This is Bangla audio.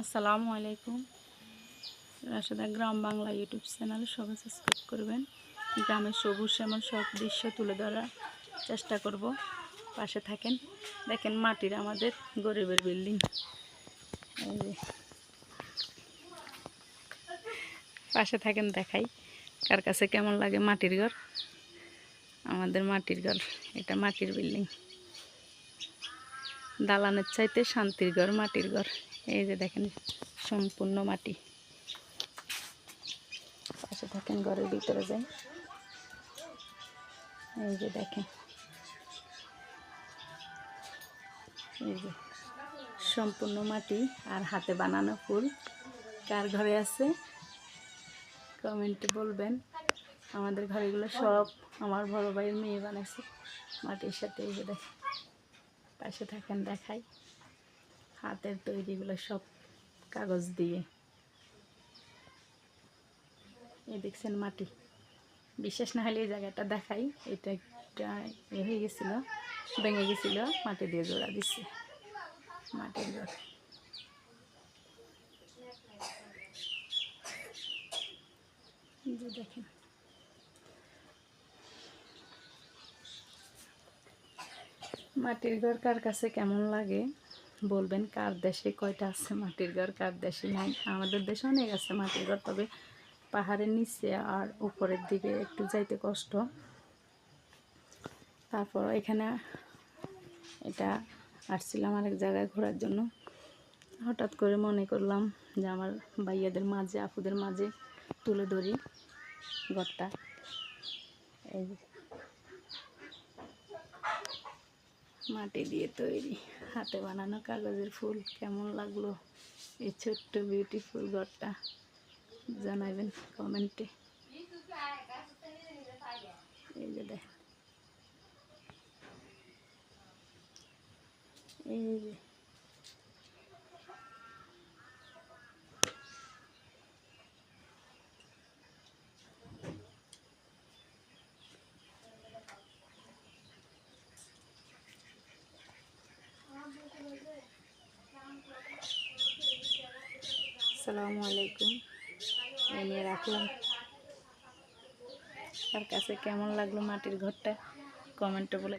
আসসালামু আলাইকুম। রাশেদা গ্রাম বাংলা ইউটিউব চ্যানেল সবাই সাবস্ক্রাইব করবেন। গ্রামের সবুজ শ্যামল সব দৃশ্য তুলে ধরার চেষ্টা করব। পাশে থাকেন, দেখেন মাটির আমাদের গরিবের বিল্ডিং। পাশে থাকেন, দেখাই কার কাছে কেমন লাগে মাটির ঘর। আমাদের মাটির ঘর, এটা মাটির বিল্ডিং। দালানের চাইতে শান্তির ঘর, মাটির ঘর। এই যে দেখেন, সম্পূর্ণ মাটি। পাশে থাকেন ঘরের ভিতরে যাই। এই যে দেখেন, এই যে সম্পূর্ণ মাটি আর হাতে বানানো ফুল। কার ঘরে আছে? কমেন্টে বলবেন। আমাদের ঘরেগুলো সব আমার বড় ভাইয়ের মেয়ে বানাইছে। মাটির সাথে এই যে দেখেন, পাশে থাকেন, দেখাই। হাতের তৈরিগুলো সব কাগজ দিয়ে। এই দেখছেন মাটি। বিশ্বাস না হলে এই জায়গাটা দেখাই। এটা একটা এ হয়ে গেছিল, ভেঙে গেছিল, মাটি দিয়ে জোড়া দিচ্ছে মাটির জোড়া। দেখেন। মাটির ঘর কার কাছে কেমন লাগে? বলবেন কার দেশে কয়টা আছে মাটির ঘর, কার দেশে নাই? আমাদের দেশে অনেক আছে মাটির ঘর, তবে পাহাড়ের নিচে আর উপরের দিকে একটু যাইতে কষ্ট। তারপর এখানে এটা আসছিলাম আরেক জায়গায় ঘোরার জন্য। হঠাৎ করে মনে করলাম যে আমার ভাইয়াদের মাঝে, আপুদের মাঝে তুলে ধরি ঘরটা। এই যে মাটি দিয়ে তৈরি। হাতে বানানো কাগজের ফুল কেমন লাগল? এই ছোট্ট বিউটিফুল ঘরটা জানাবেন কমেন্টে। এই যে এই যে আসসালামু আলাইকুম। এনে রাখলাম। আর কাছে কেমন লাগল মাটির ঘরটা? কমেন্টে বলে